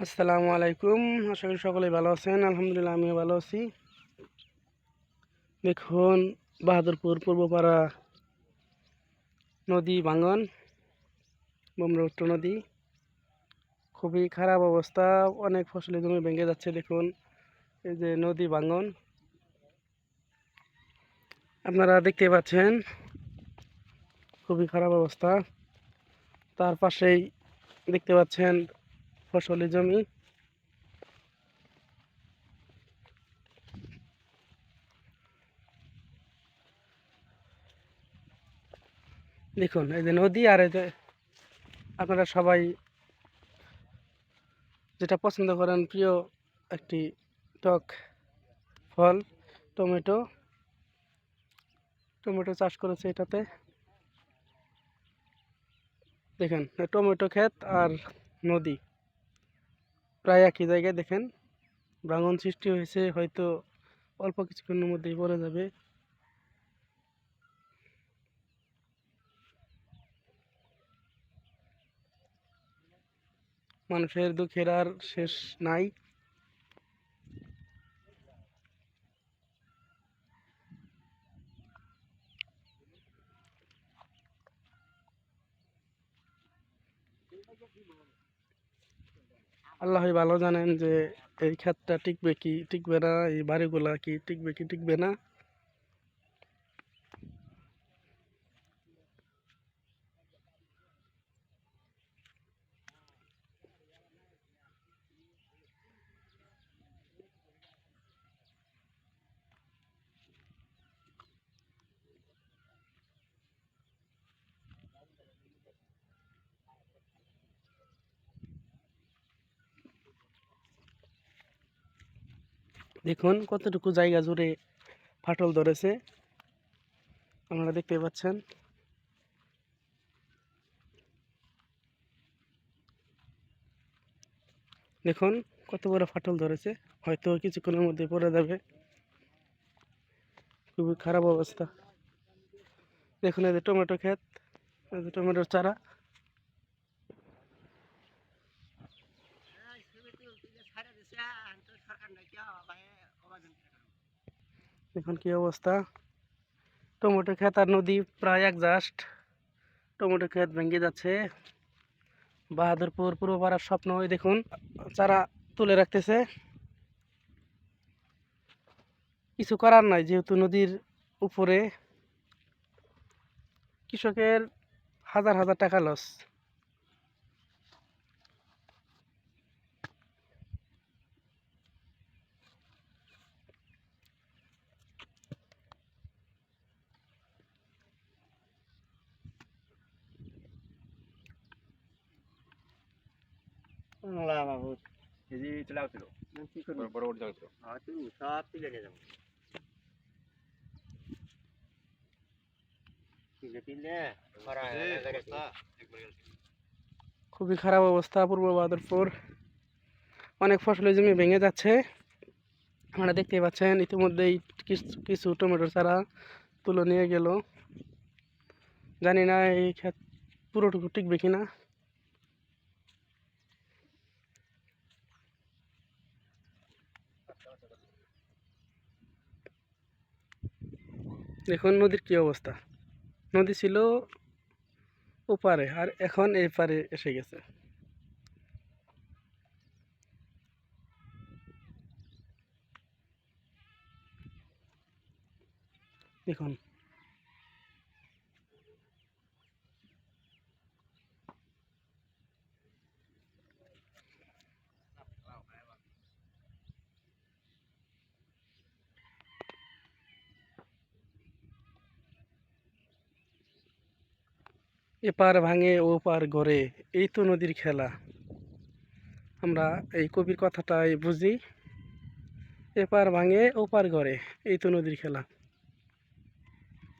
আসসালামু আলাইকুম। আশা করি সকলেই ভালো আছেন। আলহামদুলিল্লাহ, আমিও ভালো আছি। দেখুন, বাহাদুরপুর পূর্বপাড়া নদী ভাঙন, ব্রহ্মপুত্র নদী। খুবই খারাপ অবস্থা। অনেক ফসলি জমি ভেঙে যাচ্ছে, দেখুন। এই যে নদী ভাঙন। আপনারা দেখতে পাচ্ছেন, খুবই খারাপ অবস্থা। তার পাশেই দেখতে পাচ্ছেন ফসলি জমি। দেখুন, এই যে নদী আর এই যে আপনারা সবাই যেটা পছন্দ করেন, প্রিয় একটি টক ফল, টমেটো। টমেটো চাষ করেছে এটাতে। দেখেন, টমেটো ক্ষেত আর নদী। প্রায় একই জায়গায় দেখেন। ভাঙন সৃষ্টি হয়েছে, হয়তো অল্প কিছুক্ষণের মধ্যেই পড়ে যাবে। মানুষের দুঃখের আর শেষ নাই। আল্লাহই ভালো জানেন যে এই ক্ষেতটা টিকবে কি? টিকবে না? এই বাড়িগুলা কি টিকবে কি? টিকবে না? দেখুন কতটুকু জায়গা জুড়ে ফাটল ধরেছে। আপনারা দেখতে পাচ্ছেন। দেখুন কত বড় ফাটল ধরেছে। হয়তো কিছুক্ষণের মধ্যে পড়ে যাবে। খুবই খারাপ অবস্থা। দেখুন যে টমেটো ক্ষেত যে টমেটোর চারা। এখন কি অবস্থা? টমেটো ক্ষেত আর নদী প্রায় এক জাস্ট। টমেটো ক্ষেত ভেঙে যাচ্ছে। বাহাদুরপুর পূর্ব পাড়ার স্বপ্ন ওই দেখুন, চারা তুলে রাখতেছে। কিছু করার নাই, যেহেতু নদীর উপরে কৃষকের হাজার হাজার টাকা লস। বাবু। কেজি চলে আসছিল। কি করব? বড় বড় জাল ছিল হয়তো সব তুলে নিয়ে যাব তুলে তুলে খরা হয়ে খুবই খারাপ অবস্থা পূর্ব বাহাদুরপুর। অনেক ফসলের জমি ভেঙে যাচ্ছে। আপনারা দেখতেই পাচ্ছেন ইতিমধ্যেই কিছু- কিছু টমেটোর চারা তুলে নিয়ে গেল। জানি না এই ক্ষেত পুরোটুকু টিকবে কিনা। দেখুন নদীর কি অবস্থা। নদী ছিল ওপারে আর এখন এই পারে এসে গেছে। দেখুন। এপার ভাঙে, ও পার গড়ে, এই তো নদীর খেলা। আমরা এই কবির কথাটাই বুঝি। এপার ভাঙে, ও পার গড়ে, এই তো নদীর খেলা।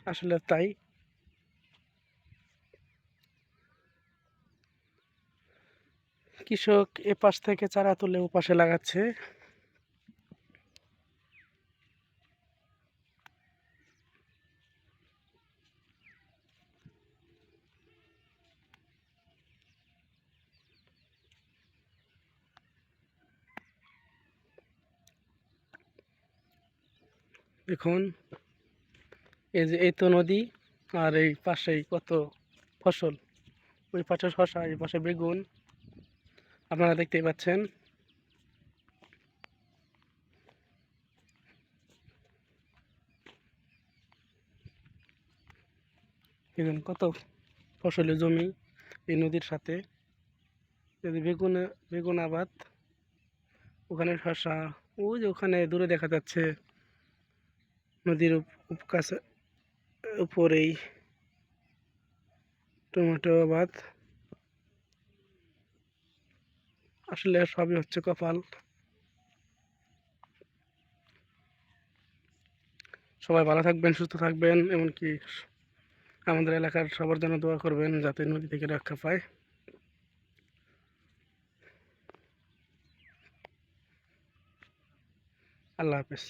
আসলে তাই। কৃষক এপাশ থেকে চারা তুলে ওপাশে লাগাচ্ছে। দেখুন এই যে এই তো নদী আর এই পাশেই কত ফসল? ওই পাশে শশা এই পাশে বেগুন। আপনারা দেখতেই পাচ্ছেন। দেখুন কত ফসলের জমি এই নদীর সাথে। যদি বেগুন বেগুন আবাদ, ওখানে শশা ওই যে ওখানে দূরে দেখা যাচ্ছে নদীর কাছে উপরেই টমেটো আবাদ আসলে সবই হচ্ছে কপাল। সবাই ভালো থাকবেন, সুস্থ থাকবেন, এমনকি আমাদের এলাকার সবার জন্য দোয়া করবেন যাতে নদী থেকে রক্ষা পায়। আল্লাহ হাফেজ।